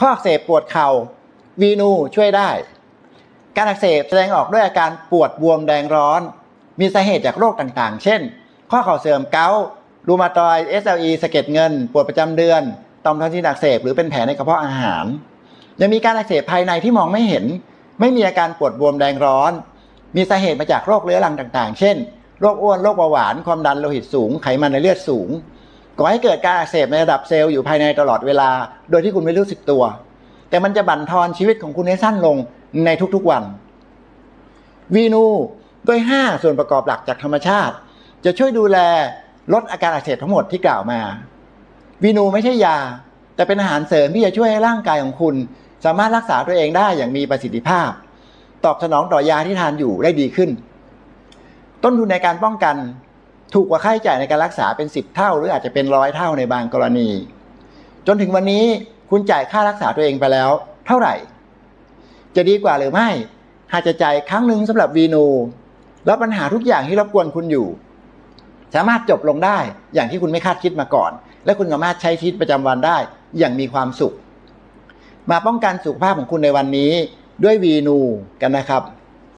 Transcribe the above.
ข้ออักเสบปวดเข่าวีนูช่วยได้ การอักเสบแสดงออกด้วยอาการปวดบวมแดงร้อน มีสาเหตุจากโรคต่างๆ เช่น ข้อเข่าเสื่อมเกาต์รูมาตอยด์ SLE สะเก็ดเงิน ปวดประจำเดือนต่อมทอนซิลอักเสบหรือเป็นแผลในกระเพาะอาหารยังมีการอักเสบภายในที่มองไม่เห็น ไม่มีอาการปวดบวมแดงร้อน มีสาเหตุมาจากโรคเรื้อรังต่างๆ เช่น โรคอ้วน โรคเบาหวาน ความดันโลหิตสูง ไขมันในเลือดสูง ก่อให้เกิดการอักเสบในระดับเซลล์อยู่ภายในตลอดเวลา โดยที่คุณไม่รู้สึกตัว แต่มันจะบั่นทอนชีวิตของคุณให้สั้นลงในทุกๆวัน วีนูด้วย5 ส่วนประกอบหลักจากธรรมชาติ จะช่วยดูแลลดอาการอักเสบทั้งหมดที่กล่าวมา วีนูไม่ใช่ยา แต่เป็นอาหารเสริมที่จะช่วยให้ร่างกายของคุณ สามารถรักษาตัวเองได้อย่างมีประสิทธิภาพ ตอบสนองต่อยาที่ทานอยู่ได้ดีขึ้น ต้นทุนในการป้องกัน ถูกกว่าค่าใช้จ่ายในการรักษาเป็น 10 เท่า หรืออาจจะเป็นร้อยเท่าในบางกรณี จนถึงวันนี้คุณจ่ายค่ารักษาตัวเองไปแล้ว เท่าไหร่ จะดีกว่าหรือไม่หากจะจ่ายครั้งหนึ่งสำหรับวีนูแล้วปัญหาทุกอย่างที่รบกวนคุณอยู่ สามารถจบลงได้อย่างที่คุณไม่คาดคิดมาก่อน และคุณสามารถใช้ชีวิตประจำวันได้อย่างมีความสุข มาป้องกันสุขภาพของคุณในวันนี้ด้วยวีนูกันนะครับ